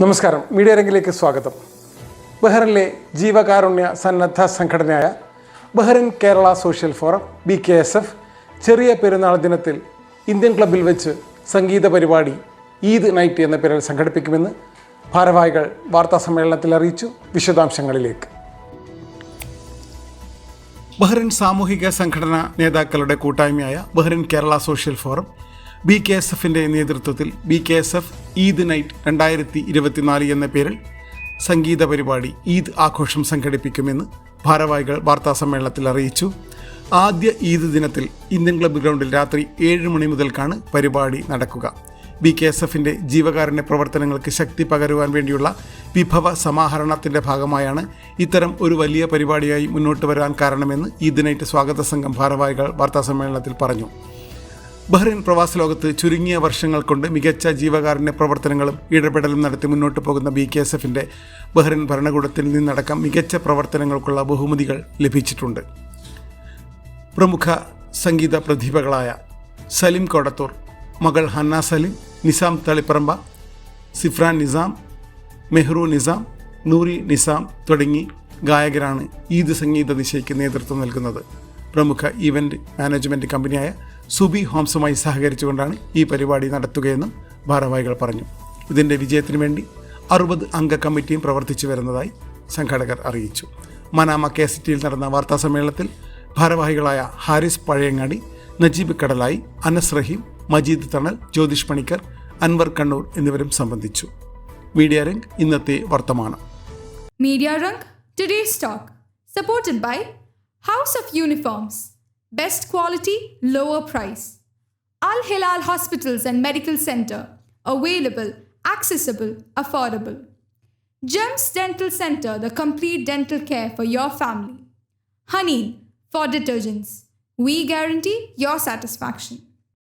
നമസ്കാരം. മീഡിയ രംഗിലേക്ക് സ്വാഗതം. ബഹ്റിനിലെ ജീവകാരുണ്യ സന്നദ്ധ സംഘടനയായ Bahrain Kerala social forum B K S F Cheriya Perunnal ദിനത്തിൽ ഇന്ത്യൻ ക്ലബിൽ വെച്ച് സംഗീത പരിപാടി ഈദ് നൈറ്റ് എന്ന പേരിൽ സംഘടിപ്പിക്കുമെന്ന് ഭാരവാഹികൾ വാർത്താ സമ്മേളനത്തിൽ അറിയിച്ചു. വിശദാംശങ്ങളിലേക്ക്. ബഹ്റിൻ സാമൂഹിക സംഘടനാ നേതാക്കളുടെ കൂട്ടായ്മയായ Bahrain Kerala social forum B K S എഫിന്റെ നേതൃത്വത്തിൽ B K S F Eid night രണ്ടായിരത്തി ഇരുപത്തിനാല് എന്ന പേരിൽ സംഗീത പരിപാടി ഈദ് ആഘോഷം സംഘടിപ്പിക്കുമെന്ന് ഭാരവാഹികൾ വാർത്താ സമ്മേളനത്തിൽ അറിയിച്ചു. ആദ്യ ഈദ് ദിനത്തിൽ ഇന്ത്യൻ ക്ലബ് ഗ്രൗണ്ടിൽ രാത്രി ഏഴ് മണി മുതൽക്കാണ് പരിപാടി നടക്കുക. ബി കെ എസ് എഫിന്റെ ജീവകാരുണ്യ പ്രവർത്തനങ്ങൾക്ക് ശക്തി പകരുവാൻ വേണ്ടിയുള്ള വിഭവ സമാഹരണത്തിന്റെ ഭാഗമായാണ് ഇത്തരം ഒരു വലിയ പരിപാടിയായി മുന്നോട്ട് വരാൻ കാരണമെന്ന് ഈദ് നൈറ്റ് സ്വാഗത സംഘം ഭാരവാഹികൾ വാർത്താസമ്മേളനത്തിൽ പറഞ്ഞു. ബഹ്റിൻ പ്രവാസ ലോകത്ത് ചുരുങ്ങിയ വർഷങ്ങൾ കൊണ്ട് മികച്ച ജീവകാരുണ്യ പ്രവർത്തനങ്ങളും ഇടപെടലും നടത്തി മുന്നോട്ട് പോകുന്ന ബി കെ എസ് എഫിന്റെ ബഹ്റിൻ ഭരണകൂടത്തിൽ നിന്നടക്കം മികച്ച പ്രവർത്തനങ്ങൾക്കുള്ള ബഹുമതികൾ ലഭിച്ചിട്ടുണ്ട്. പ്രമുഖ സംഗീത പ്രതിഭകളായ സലിം കോടത്തൂർ മകൾ ഹന്ന സലിം നിസാം തളിപ്പറമ്പ സിഫ്രാൻ നിസാം മെഹ്റു നിസാം നൂറി നിസാം തുടങ്ങി ഗായകരാണ് ഈദ് സംഗീത ദിശയ്ക്ക് നേതൃത്വം നൽകുന്നത്. പ്രമുഖ ഇവന്റ് മാനേജ്മെന്റ് കമ്പനിയായ സുബി ഹോംസുമായി സഹകരിച്ചുകൊണ്ടാണ് ഈ പരിപാടി നടത്തുകയെന്നും ഭാരവാഹികൾ പറഞ്ഞു. ഇതിന്റെ വിജയത്തിനു വേണ്ടി അറുപത് അംഗ കമ്മിറ്റിയും പ്രവർത്തിച്ചു വരുന്നതായി സംഘാടകർ അറിയിച്ചു. മനാമ കെ സിറ്റിയിൽ നടന്ന വാർത്താ സമ്മേളനത്തിൽ ഭാരവാഹികളായ ഹാരിസ് പഴയങ്ങാടി നജീബ് കടലായി അനസ് റഹീം മജീദ് തണൽ ജ്യോതിഷ് പണിക്കർ അൻവർ കണ്ണൂർ എന്നിവരും സംബന്ധിച്ചു. മീഡിയ രംഗ് ഇന്നത്തെ വർത്തമാനം. Media Rang, today stock supported by House of Uniforms, best quality, lower price. Al Hilal Hospitals and Medical Center, available, accessible, affordable. Gems Dental Center, the complete dental care for your family. Honey for detergents. We guarantee your satisfaction.